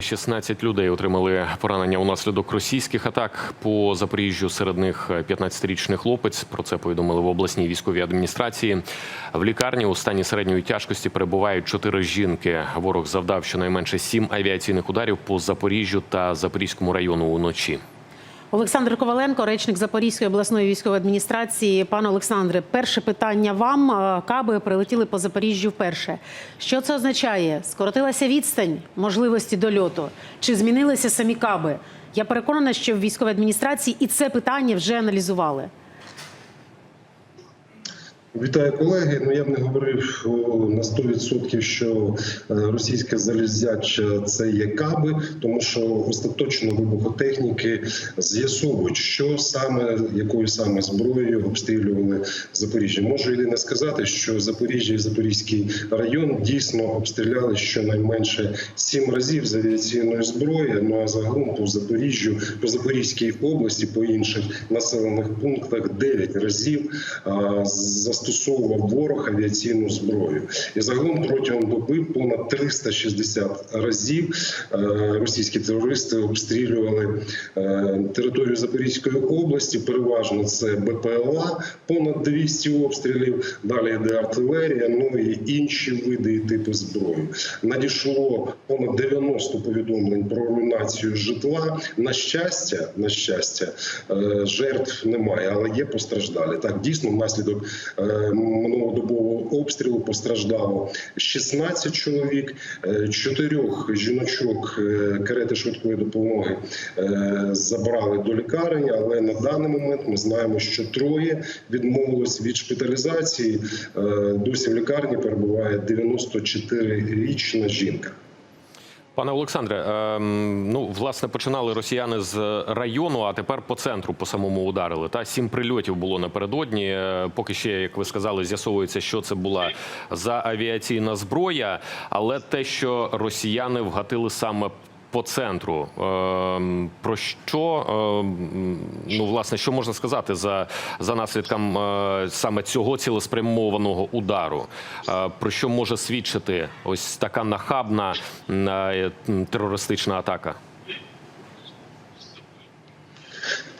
16 людей отримали поранення унаслідок російських атак по Запоріжжю. Серед них 15-річний хлопець. Про це повідомили в обласній військовій адміністрації. В лікарні у стані середньої тяжкості перебувають чотири жінки. Ворог завдав щонайменше сім авіаційних ударів по Запоріжжю та Запорізькому району уночі. Олександр Коваленко, речник Запорізької обласної військової адміністрації. Пане Олександре, перше питання вам. Е, Каби прилетіли по Запоріжжю вперше. Що це означає? Скоротилася відстань можливості дольоту? Чи змінилися самі каби? Я переконана, що в військовій адміністрації і це питання вже аналізували. Вітаю колеги. Ну я б не говорив на 100%, що е, російське залізяче це є каби, тому що остаточно вибухотехніки з'ясовують, що саме якою саме зброєю обстрілювали Запоріжжя. Можу єдине сказати, що Запоріжжя і Запорізький район дійсно обстріляли щонайменше сім разів з авіаційної зброї. Ну а загалом по Запоріжжю, по Запорізькій області, по інших населених пунктах 9 разів а, застосовував ворог авіаційну зброю. І загалом протягом доби понад 360 разів е, російські терористи обстрілювали е, територію Запорізької області. Переважно це БПЛА, понад 200 обстрілів. Далі йде артилерія, ну і інші види і типи зброї. Надійшло понад 90 повідомлень про руйнацію житла. На щастя, на щастя, е, жертв немає, але є постраждалі. Так дійсно внаслідок минулодобового обстрілу постраждало 16 чоловік, е, чотирьох жіночок е, карети швидкої допомоги е, забрали до лікарень, але на даний момент ми знаємо, що троє відмовилось від шпиталізації. Е, Досі в лікарні перебуває 94-річна жінка. Пане Олександре, ем, ну власне починали росіяни з району, а тепер по центру по самому ударили. Та сім прильотів було напередодні. Е, Поки ще, як ви сказали, з'ясовується, що це була за авіаційна зброя, але те, що росіяни вгатили саме. По центру Ем, про що ем, ну власне що можна сказати за, за наслідком е, саме цього цілеспрямованого удару? Е, Про що може свідчити ось така нахабна е, терористична атака?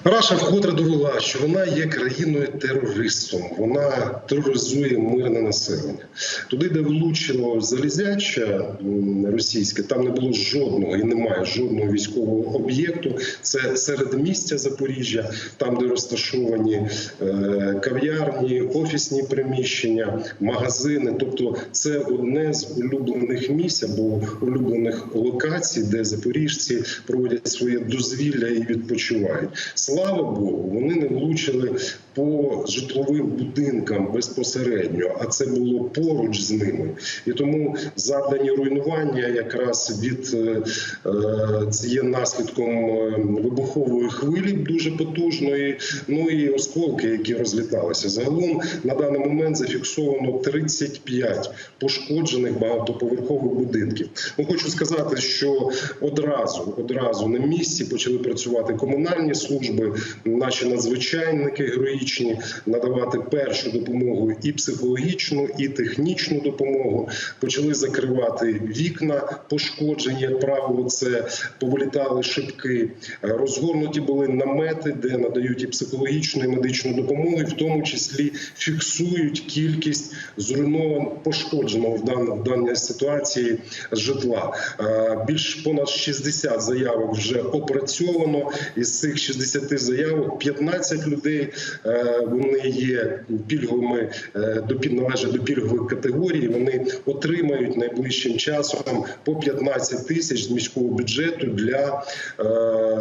Раша вкотре довела, що вона є країною терористом. Вона тероризує мирне населення. Туди, де влучило залізяче м, російське, там не було жодного і немає жодного військового об'єкту. Це середмістя Запоріжжя, там, де розташовані е, кав'ярні, офісні приміщення, магазини. Тобто, це одне з улюблених місць або улюблених локацій, де запоріжці проводять своє дозвілля і відпочивають. Слава Богу, вони не влучили по житловим будинкам безпосередньо, а це було поруч з ними. І тому завдані руйнування якраз від е, е, це є наслідком е, вибухової хвилі дуже потужної. Ну і осколки, які розліталися. Загалом на даний момент зафіксовано 35 пошкоджених багатоповерхових будинків. Ну хочу сказати, що одразу одразу на місці почали працювати комунальні служби, наші надзвичайники героїчні надавати першу допомогу і психологічну, і технічну допомогу. Почали закривати вікна, пошкоджені, як правило, це повилітали шибки. Розгорнуті були намети, де надають і психологічну, і медичну допомогу, і в тому числі фіксують кількість зруйнован пошкодженого в даній, в даній ситуації житла. Е, Більш понад 60 заявок вже опрацьовано. Із цих 60 заявок 15 людей е, вони є пільговими е, до належать до пільгової категорії. Вони отримають найближчим часом по 15 тисяч з міського бюджету для е,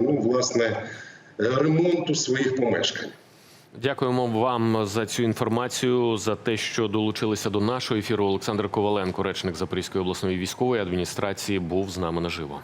ну власне ремонту своїх помешкань. Дякуємо вам за цю інформацію, за те, що долучилися до нашого ефіру. Олександр Коваленко, речник Запорізької обласної військової адміністрації, був з нами наживо.